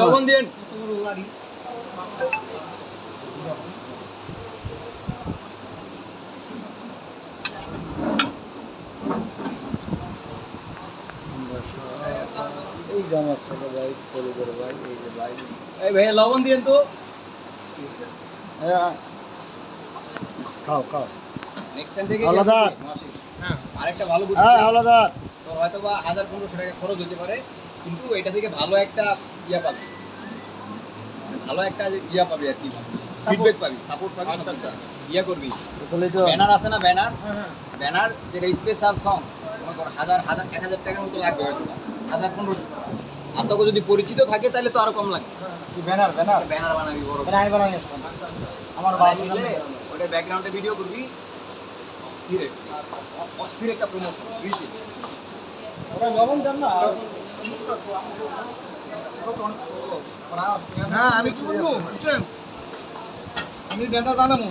লবণ দিন এই যে আমার ছোট ভাই কলেজের ভাই এই যে ভাই। এই ভাই লবণ দিন তো। হ্যাঁ। খাও খাও। নেক্সট টাইম থেকে। হ্যাঁ। আরেকটা ভালো হ্যাঁ হাওলাদার তোর হয়তো বা হাজার পনেরোশো টাকা খরচ হতে পারে। কিন্তু এটা থেকে ভালো একটা ইয়া পাবি। ভালো একটা ইয়া পাবি আর কি। ফিডব্যাক পাবি সাপোর্ট পাবি সব কিছু ইয়া করবি। ব্যানার আছে না ব্যানার ব্যানার যেটা স্পেশাল সং মনে কর হাজার হাজার এক হাজার টাকার মতো লাগবে হয়তো। হাজার পনেরোশো। আর তোকে যদি পরিচিত থাকে তাহলে তো আরও কম লাগবে। ব্যানার ব্যানার ব্যানার বানাবি বড়। ব্যানার বানাই আমার বানিয়ে ওটা ব্যাকগ্রাউন্ডে ভিডিও করবি। অস্থির একটা অস্থির একটা প্রমোশন বুঝলি? ওরা লবণ দেন না হ্যাঁ আমি বুঝছেন আমি ডেটা বানাবো।